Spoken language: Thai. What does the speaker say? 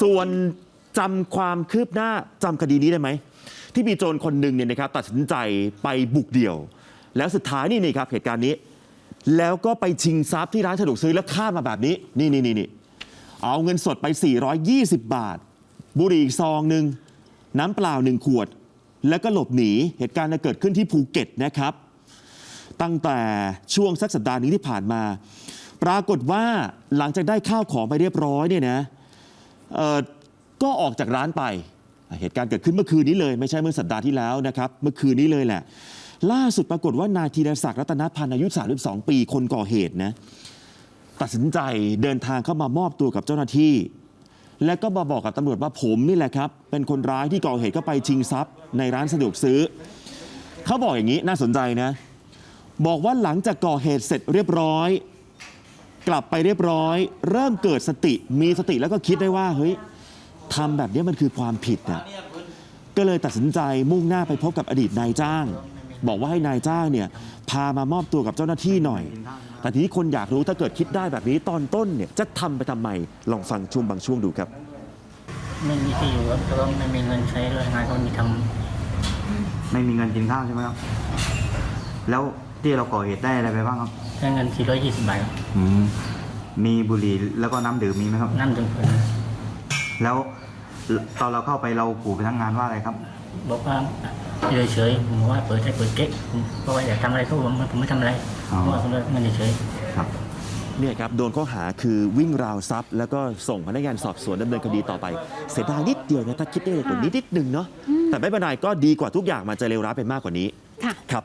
ส่วนจำความคืบหน้าจำคดีนี้ได้ไหม ที่มีโจรคนหนึ่งเนี่ยนะครับตัดสินใจไปบุกเดี่ยว แล้วสุดท้ายนี่นี่ครับเหตุการณ์นี้ แล้วก็ไปชิงทรัพย์ที่ร้านสะดวกซื้อแล้วฆ่ามาแบบนี้ นี่นี่นี่นี่เอาเงินสดไป 420 บาท บุหรี่ซองหนึ่งน้ำเปล่าหนึ่งขวด แล้วก็หลบหนีเหตุการณ์เกิดขึ้นที่ภูเก็ตนะครับ ตั้งแต่ช่วงสักสัปดาห์นี้ที่ผ่านมา ปรากฏว่าหลังจากได้ข้าวของไปเรียบร้อยเนี่ยนะ เอ่อก็ออกจากร้านไป เหตุการณ์เกิดขึ้นเมื่อคืนนี้เลยไม่ใช่เมื่อสัปดาห์ที่แล้วนะครับ เมื่อคืนนี้เลยแหละ ล่าสุดปรากฏว่านายธีรศักดิ์รัตนพันธ์อายุ 32 ปีคนก่อเหตุนะตัดสินใจเดินทางเข้ามามอบตัวกับเจ้าหน้าที่ และก็มาบอกกับตำรวจว่าผมนี่แหละครับ เป็นคนร้ายที่ก่อเหตุก็ไปชิงทรัพย์ในร้านสะดวกซื้อ เขาบอกอย่างนี้น่าสนใจนะ บอกว่าหลังจากก่อเหตุเสร็จเรียบร้อย กลับไปเรียบร้อย เริ่มเกิดสติมีสติแล้วก็คิดได้ว่าเฮ้ยทำแบบนี้มันคือความผิดนะก็เลยตัดสินใจมุ่งหน้าไปพบกับอดีตนายจ้าง บอกว่าให้นายจ้างเนี่ยพามามอบตัวกับเจ้าหน้าที่หน่อย แต่ทีนี้คนอยากรู้ถ้าเกิดคิดได้แบบนี้ตอนต้นเนี่ยจะทำไปทำไมลองฟังช่วงบางช่วงดูครับ ไม่มีที่อยู่ครับแต่ว่าไม่มีเงินใช้เลยงานก็ไมีทไม่มีเงินกินข้าวใช่ไหมครับ แล้ว ที่เราก่อเหตุได้อะไรไปบ้างครับำได้เงิน 420 บาทครับมีบุหรี่แล้วก็น้ำดื่มมีไหมครับ นั่นถึงเพิ่นแล้วตอนเราเข้าไปเราขู่พนักงานว่าอะไรครับ บอกว่าอยู่เฉยๆผมบอกว่าเปิดให้เปิดเก๊กผมเพราะว่าอยากทำอะไรก็ผมผมไม่ทำอะไรอ๋อ เพราะว่าผมเลยเงินเฉยครับ เนี่ยครับโดนข้อหาคือวิ่งราวทรัพย์ แล้วก็ส่งพนักงานสอบสวนดำเนินคดีต่อไป เสียดายนิดเดียวนะถ้าคิดได้เลยกว่านี้นิดนึงเนาะแต่ไม่เป็นไรก็ดีกว่าทุกอย่างมันจะเลวร้ายไปมากกว่านี้ค่ะ ครับ